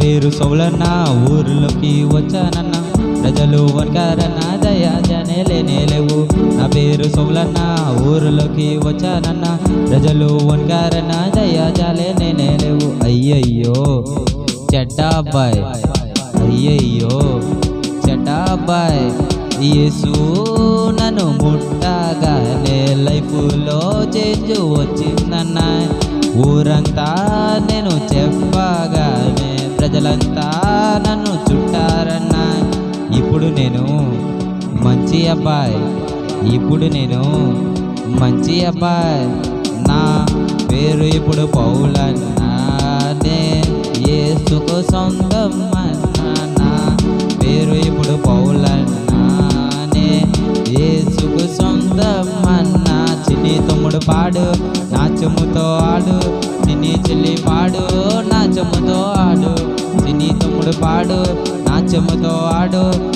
పేరు సౌలన్న ఊరిలోకి వచ్చానన్న. ప్రజలు వనకారన్న దయా జనేలే లేవు నా పేరు సౌలన్న ఊరిలోకి వచ్చానన్న. ప్రజలు వనకారన్న దయా జాలే నేనేలేవు అయ్యయ్యో చెడ్డ అయ్యయ్యో చెడ్డ యేసు నన్ను ముట్టగానే లైఫ్లో చేంజ్ వచ్చిందన్న. ఊరంతా నేను చెప్పగా ప్రజలంతా నన్ను చుట్టారన్న. ఇప్పుడు నేను మంచి అబ్బాయి. ఇప్పుడు నేను మంచి అబ్బాయి. నా పేరు ఇప్పుడు పౌలన్నానే యేసుకు సొంతం అన్నా. నా పేరు ఇప్పుడు పౌలన్నానే యేసుకు సొంతం అన్నా. చిన్ని తమ్ముడు పాడు నాచముతో ఆడు చిన్ని చెల్లి పాడు. పాడు నాచముతో ఆడు.